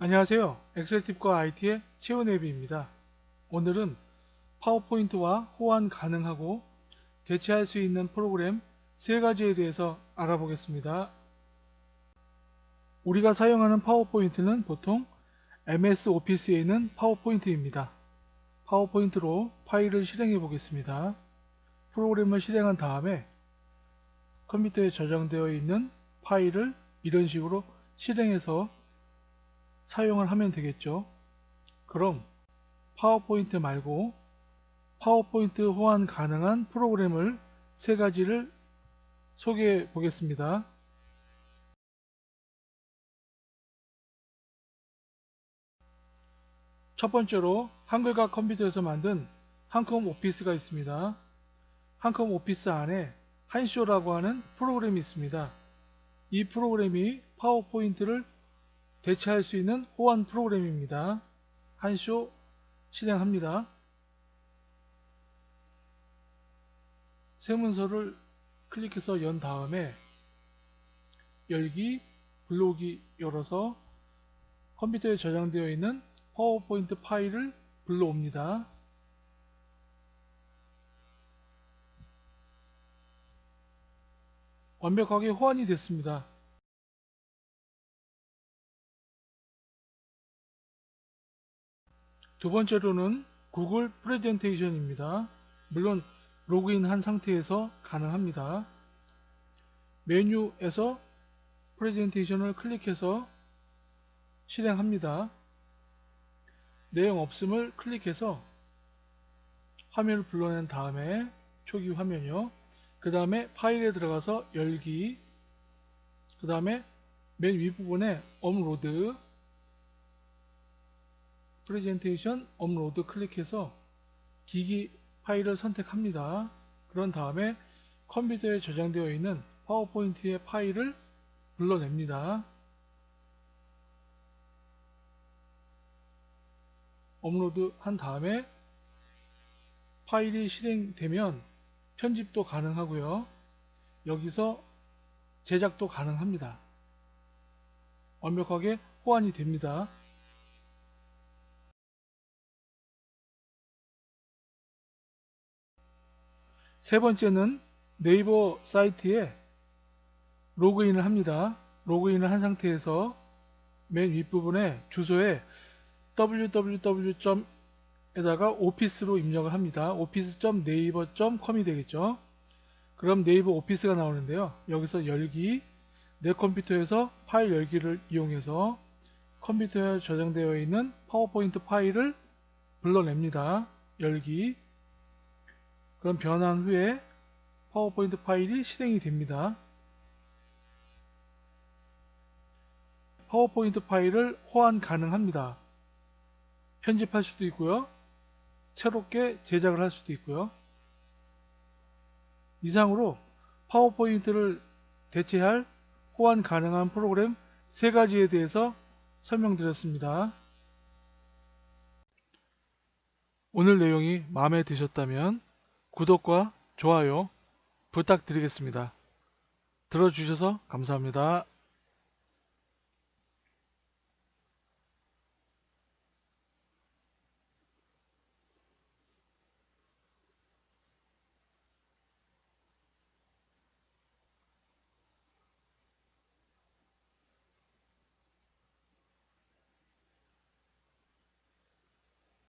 안녕하세요. 엑셀팁과 IT의 최은혜비입니다. 오늘은 파워포인트와 호환 가능하고 대체할 수 있는 프로그램 세 가지에 대해서 알아보겠습니다. 우리가 사용하는 파워포인트는 보통 MS 오피스에 있는 파워포인트입니다. 파워포인트로 파일을 실행해 보겠습니다. 프로그램을 실행한 다음에 컴퓨터에 저장되어 있는 파일을 이런 식으로 실행해서 사용을 하면 되겠죠. 그럼 파워포인트 말고 파워포인트 호환 가능한 프로그램을 세 가지를 소개해 보겠습니다. 첫 번째로 한글과 컴퓨터에서 만든 한컴 오피스가 있습니다. 한컴 오피스 안에 한쇼라고 하는 프로그램이 있습니다. 이 프로그램이 파워포인트를 대체할 수 있는 호환 프로그램입니다. 한쇼 실행합니다. 새 문서를 클릭해서 연 다음에 열기, 블록이 열어서 컴퓨터에 저장되어 있는 파워포인트 파일을 불러옵니다. 완벽하게 호환이 됐습니다. 두 번째로는 구글 프레젠테이션입니다. 물론 로그인 한 상태에서 가능합니다. 메뉴에서 프레젠테이션을 클릭해서 실행합니다. 내용 없음을 클릭해서 화면을 불러낸 다음에 초기 화면이요. 그 다음에 파일에 들어가서 열기 그 다음에 맨 윗부분에 업로드 프레젠테이션 업로드 클릭해서 기기 파일을 선택합니다. 그런 다음에 컴퓨터에 저장되어 있는 파워포인트의 파일을 불러냅니다. 업로드 한 다음에 파일이 실행되면 편집도 가능하고요. 여기서 제작도 가능합니다. 완벽하게 호환이 됩니다. 세 번째는 네이버 사이트에 로그인을 합니다. 로그인을 한 상태에서 맨 윗부분에 주소에 www. 에다가 오피스로 입력을 합니다. office.naver.com이 되겠죠. 그럼 네이버 오피스가 나오는데요. 여기서 열기, 내 컴퓨터에서 파일 열기를 이용해서 컴퓨터에 저장되어 있는 파워포인트 파일을 불러냅니다. 열기. 그럼 변환 후에 파워포인트 파일이 실행이 됩니다. 파워포인트 파일을 호환 가능합니다. 편집할 수도 있고요. 새롭게 제작을 할 수도 있고요. 이상으로 파워포인트를 대체할 호환 가능한 프로그램 세 가지에 대해서 설명드렸습니다. 오늘 내용이 마음에 드셨다면 구독과 좋아요 부탁드리겠습니다. 들어주셔서 감사합니다.